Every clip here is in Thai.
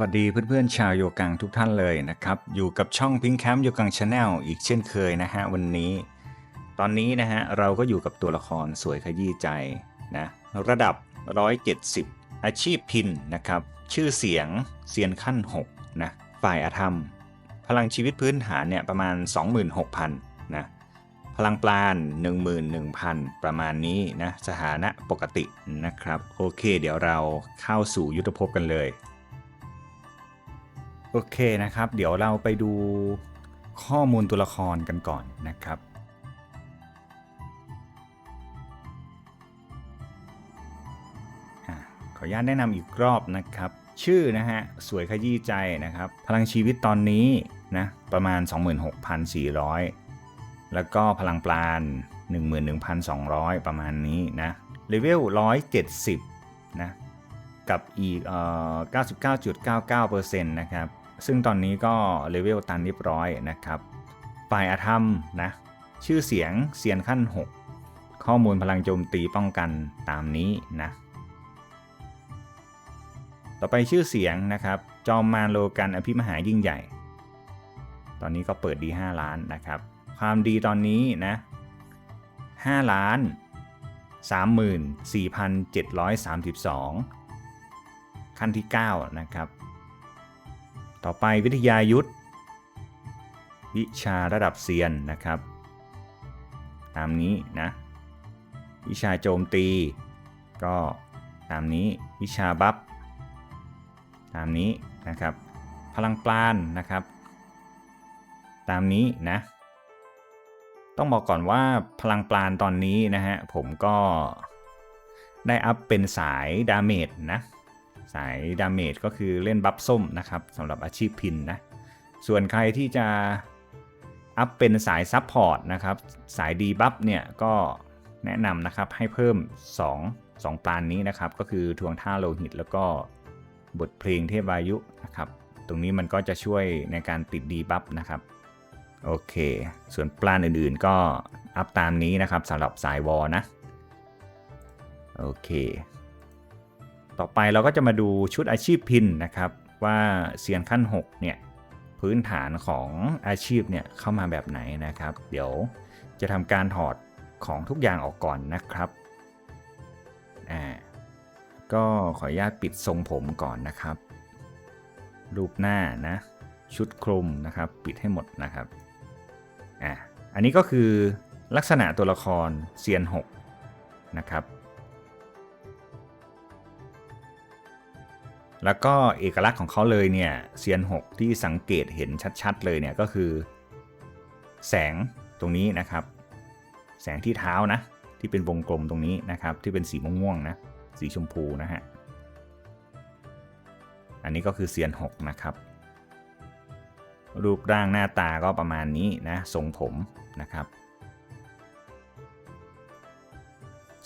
วัสดีเพื่อนๆชาวโยกังทุกท่านเลยนะครับ อยู่กับช่องพิงแคมโยกังชาแนลอีกเช่นเคยนะฮะวันนี้ ตอนนี้นะฮะเราก็อยู่กับตัวละครสวยขยี้ใจนะระดับ 170 อาชีพพินนะครับ ชื่อเสียงเซียนขั้น6นะฝ่ายอาธรรม พลังชีวิตพื้นฐานเนี่ยประมาณ 26,000นะพลังปราณ11,000 ประมาณนี้นะสถานะปกตินะครับ โอเค เดี๋ยวเราเข้าสู่ยุทธภพกันเลย โอเคนะครับ เดี๋ยวเราไปดูข้อมูลตัวละครกันก่อนนะครับขออนุญาตแนะนำอีกรอบนะครับ ชื่อนะฮะ สวยขยี้ใจนะครับ พลังชีวิตตอนนี้นะ ประมาณ 26,400 แล้วก็พลังปราณ11,200 ประมาณนี้นะเลเวล170 นะ กับอีกเอ่อ99.99%นะครับ ซึ่งตอนนี้ก็เลเวลตันเรียบร้อยนะครับ ฝ่ายอาธรรมนะ ชื่อเสียงเซียนขั้น 6 ข้อมูลพลังโจมตีป้องกันตามนี้นะ ต่อไปชื่อเสียงนะครับ จอมมารโลกันอภิมหายิ่งใหญ่ ตอนนี้ก็เปิดดี 5 ล้านนะครับ ความดีตอนนี้นะ 5 ล้าน 34,732 ขั้นที่ 9 นะครับ ต่อไปวิทยายุทธวิชาระดับเซียนนะครับ ตามนี้นะ วิชาโจมตี ก็ตามนี้วิชาบัฟตามนี้นะครับ พลังปราณนะครับ ตามนี้นะ ต้องบอกก่อนว่าพลังปราณตอนนี้นะฮะผมก็ได้อัพเป็นสายดาเมจนะ สายดาเมจก็คือเล่นบัฟส้มนะครับสำหรับอาชีพพินนะ ส่วนใครที่จะอัพเป็นสายซับพอร์ตนะครับ สายดีบัฟเนี่ยก็แนะนำนะครับให้เพิ่ม 2 2ปานนี้นะครับ ก็คือทวงท่าโลหิตแล้วก็บทเพลงเทพายุนะครับ ตรงนี้มันก็จะช่วยในการติดดีบัฟนะครับโอเค ส่วนปลานอื่นๆก็อัพตามนี้นะครับสำหรับสายวอลนะ โอเค ต่อไปเราก็จะมาดูชุดอาชีพพินนะครับ ว่าเซียนขั้น6เนี่ยพื้นฐานของอาชีพเนี่ยเข้ามาแบบไหนนะครับ เดี๋ยวจะทำการถอดของทุกอย่างออกก่อนนะครับอ่าก็ขออนุญาตปิดทรงผมก่อนนะครับ รูปหน้านะ ชุดคลุมนะครับ ปิดให้หมดนะครับอะอันนี้ก็คือลักษณะตัวละครเซียน6นะครับ แล้วก็เอกลักษณ์ของเขาเลยเนี่ยเซียน6ที่สังเกตเห็นชัดๆเลยเนี่ยก็คือ แสงตรงนี้นะครับ แสงที่เท้านะ ที่เป็นวงกลมตรงนี้นะครับ ที่เป็นสีม่วงๆนะสีชมพูนะฮะอันนี้ก็คือเซียน6นะครับ รูปร่างหน้าตาก็ประมาณนี้นะทรงผมนะครับ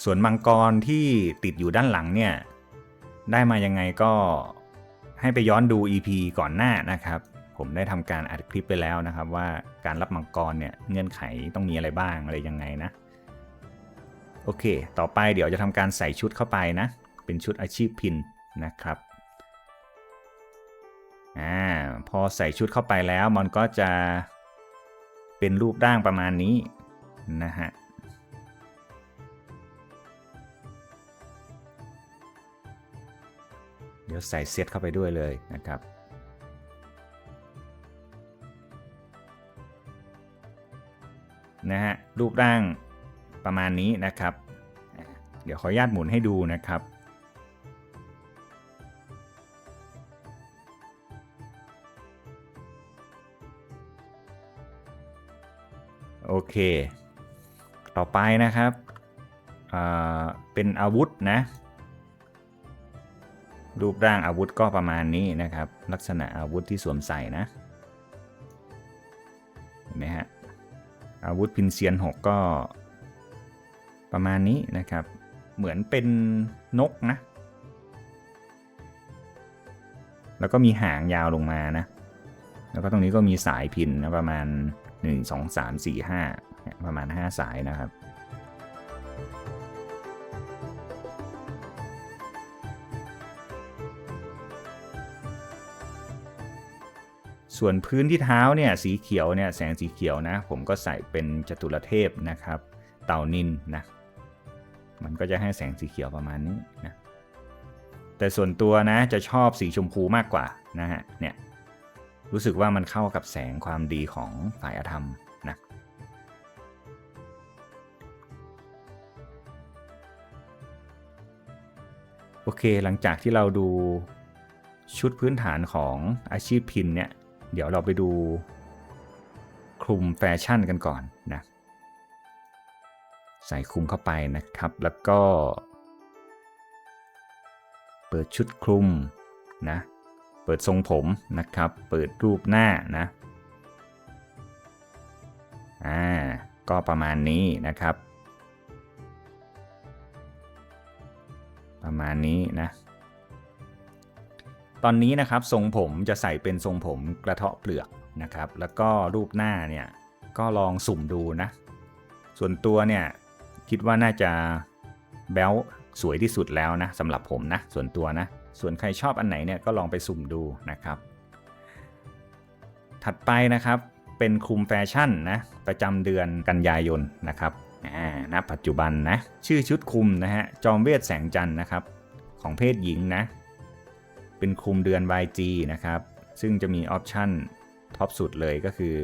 ส่วนมังกรที่ติดอยู่ด้านหลังเนี่ย ได้มายังไงก็ให้ไปย้อนดู EP ก่อนหน้านะครับ ผมได้ทำการอัดคลิปไปแล้วนะครับ ว่าการรับมังกรเนี่ยเงื่อนไขต้องมีอะไรบ้างอะไรยังไงนะโอเค ต่อไปเดี๋ยวจะทำการใส่ชุดเข้าไปนะ เป็นชุดอาชีพพินนะครับอ่าพอใส่ชุดเข้าไปแล้วมันก็จะเป็นรูปร่างประมาณนี้นะฮะ เดี๋ยวใส่เซตเข้าไปด้วยเลยนะครับนะฮะรูปร่างประมาณนี้นะครับ เดี๋ยวขออนุญาตหมุนให้ดูนะครับ โอเค ต่อไปนะครับ เป็นอาวุธนะ รูปร่างอาวุธก็ประมาณนี้นะครับ ลักษณะอาวุธที่สวมใส่นะเห็นไหมฮะอาวุธพินเซียน 6 ก็ประมาณนี้นะครับ เหมือนเป็นนกนะ แล้วก็มีหางยาวลงมานะ แล้วก็ตรงนี้ก็มีสายพินนะประมาณ 1 2 3 4 5เนี่ยประมาณ 5 สายนะครับ ส่วนพื้นที่เท้าเนี่ยสีเขียวเนี่ยแสงสีเขียวนะ ผมก็ใส่เป็นจตุรเทพนะครับ เต่านินนะมันก็จะให้แสงสีเขียวประมาณนี้นะแต่ส่วนตัวนะจะชอบสีชมพูมากกว่านะฮะเนี่ยรู้สึกว่ามันเข้ากับแสงความดีของฝ่ายอธรรมนะโอเคหลังจากที่เราดูชุดพื้นฐานของอาชีพพินเนี่ย เดี๋ยวเราไปดูคลุมแฟชั่นกันก่อนนะใส่คลุมเข้าไปนะครับแล้วก็ เปิดชุดคลุมนะเปิดทรงผมนะครับ เปิดรูปหน้านะอ่าก็ประมาณนี้นะครับ ประมาณนี้นะ ตอนนี้นะครับทรงผมจะใส่เป็นทรงผมกระเทาะเปลือกนะครับ แล้วก็รูปหน้าเนี่ยก็ลองสุ่มดูนะ ส่วนตัวเนี่ยคิดว่าน่าจะแบลสวยที่สุดแล้วนะสำหรับผมนะส่วนตัวนะ ส่วนใครชอบอันไหนเนี่ยก็ลองไปสุ่มดูนะครับ ถัดไปนะครับเป็นคลุมแฟชั่นนะประจำเดือนกันยายนนะครับอ่าณปัจจุบันนะชื่อชุดคลุมนะฮะจอมเวทแสงจันทร์นะครับ ของเพศหญิงนะ เป็นคุมเดือน YG นะครับ ซึ่งจะมีออปชั่นท็อปสุดเลยก็คือ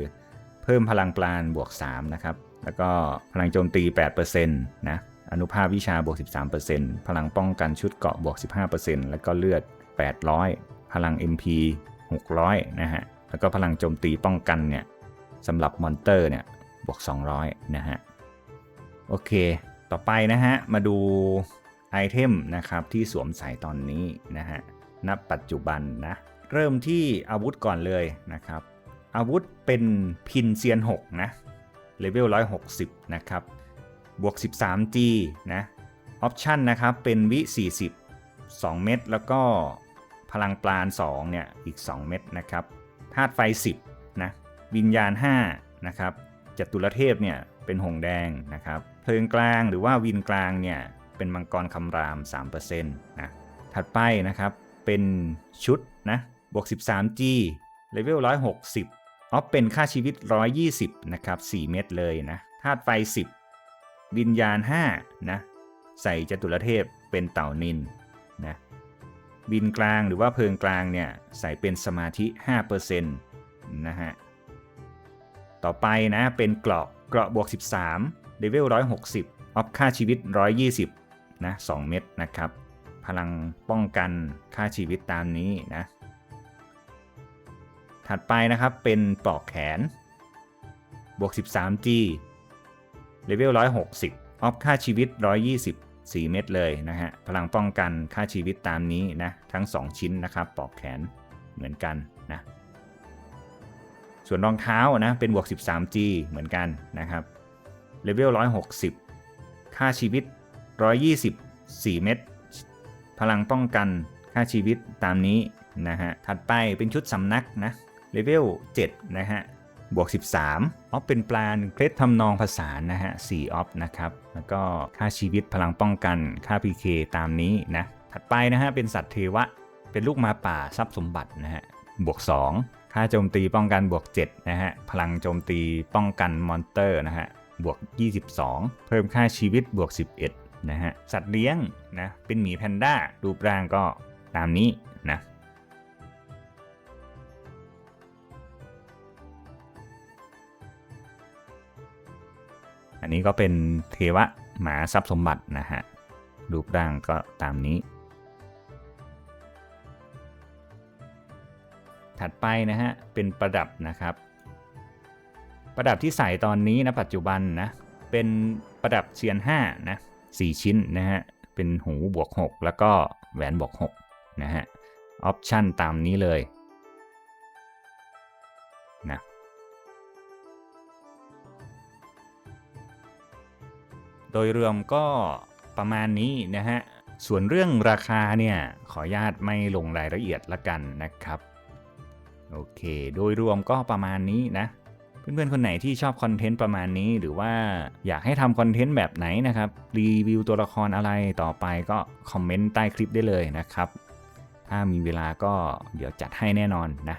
เพิ่มพลังปราณบวก 3 นะครับ แล้วก็พลังโจมตี 8%นะอนุภาพวิชาบวก 13%พลังป้องกันชุดเกาะบวก 15%แล้วก็เลือด 800 พลัง MP 600 นะฮะ แล้วก็พลังโจมตีป้องกันเนี่ยสำหรับมอนเตอร์เนี่ยบวก 200 นะฮะ โอเค ต่อไปนะฮะ มาดูไอเทมนะครับที่สวมใส่ตอนนี้นะฮะ ณปัจจุบันนะ เริ่มที่อาวุธก่อนเลยนะครับ อาวุธเป็นพินเซียน 6 นะเลเวล 160 นะครับ บวก 13G นะออปชันนะครับ เป็นวิ 40 2 เม็ดแล้วก็พลังปราณ2เนี่ยอีก 2 เม็ดนะครับธาตุไฟ 10 นะ วิญญาณ 5 นะครับจตุรเทพเนี่ยเป็นหงแดงนะครับ เพลิงกลางหรือว่าวินกลางเนี่ยเป็นมังกรคำราม 3%นะ ถัดไปนะครับ เป็นชุดนะบวก 13G เลเวล160 ออฟเป็นค่าชีวิต 120 นะครับ 4 เม็ดเลยนะธาตุไฟ 10 วิญญาณ 5 นะ ใส่จตุรเทพเป็นเต่านินนะวินกลางหรือว่าเพลิงกลางเนี่ยใส่เป็นสมาธิ 5%นะฮะ ต่อไปนะเป็นเกราะเกราะบวก 13เลเวล160 ออฟค่าชีวิต 120 นะ 2 เม็ดนะครับ พลังป้องกันค่าชีวิตตามนี้นะ ถัดไปนะครับเป็นปลอกแขน บวก 13G เลเวล 160 ออฟค่าชีวิต 120 4เม็ดเลยนะฮะ พลังป้องกันค่าชีวิตตามนี้นะ ทั้ง 2 ชิ้นนะครับปลอกแขนเหมือนกันนะ ส่วนรองเท้านะเป็นบวก 13G เหมือนกันนะครับ เลเวล 160 ค่าชีวิต 120 4เม็ด พลังป้องกันค่าชีวิตตามนี้นะฮะ ถัดไปเป็นชุดสำนักนะ เลเวล 7 นะฮะ บวก 13 ออฟเป็นปลาเคล็ดทำนองภาษานนะฮะ4ออฟนะครับ แล้วก็ค่าชีวิตพลังป้องกันค่า PK ตามนี้นะ ถัดไปนะฮะ เป็นสัตว์เทวะ เป็นลูกมาป่าทรัพย์สมบัตินะฮะ บวก 2 ค่าโจมตีป้องกันบวก 7 นะฮะ พลังโจมตีป้องกันมอนเตอร์นะฮะ บวก 22 เพิ่มค่าชีวิตบวก 11 นะฮะ สัตว์เลี้ยงนะเป็นหมีแพนด้ารูปร่างก็ตามนี้นะอันนี้ก็เป็นเทวะหมาทรัพย์สมบัตินะฮะ รูปร่างก็ตามนี้ ถัดไปนะฮะ เป็นประดับนะครับ ประดับที่ใส่ตอนนี้นะปัจจุบันนะ เป็นประดับเซียน5นะ 4 ชิ้นนะฮะ เป็นหูบวก 6 แล้วก็แหวนบวก 6 นะฮะ ออปชั่นตามนี้เลยนะโดยรวมก็ประมาณนี้นะฮะ ส่วนเรื่องราคาเนี่ย ขออนุญาตไม่ลงรายละเอียดละกันนะครับ โอเค โดยรวมก็ประมาณนี้นะ เพื่อนๆ คนไหนที่ชอบคอนเทนต์ประมาณนี้ หรือว่าอยากให้ทำคอนเทนต์แบบไหนนะครับ รีวิวตัวละครอะไรต่อไปก็คอมเมนต์ใต้คลิปได้เลยนะครับ ถ้ามีเวลาก็เดี๋ยวจัดให้แน่นอนนะ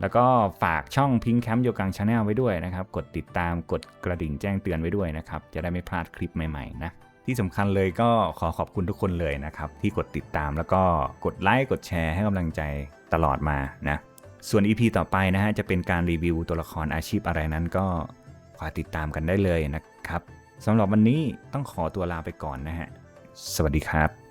แล้วก็ฝากช่อง Pink Camp โยกังชาแนลไว้ด้วยนะครับ กดติดตามกดกระดิ่งแจ้งเตือนไว้ด้วยนะครับ จะได้ไม่พลาดคลิปใหม่ๆนะที่สำคัญเลยก็ขอขอบคุณทุกคนเลยนะครับ ที่กดติดตามแล้วก็กดไลค์กดแชร์ให้กำลังใจตลอดมานะ ส่วน EP ต่อไปนะฮะจะเป็นการรีวิวตัวละครอาชีพอะไรนั้นก็ขอติดตามกันได้เลยนะครับสำหรับวันนี้ต้องขอตัวลาไปก่อนนะฮะ สวัสดีครับ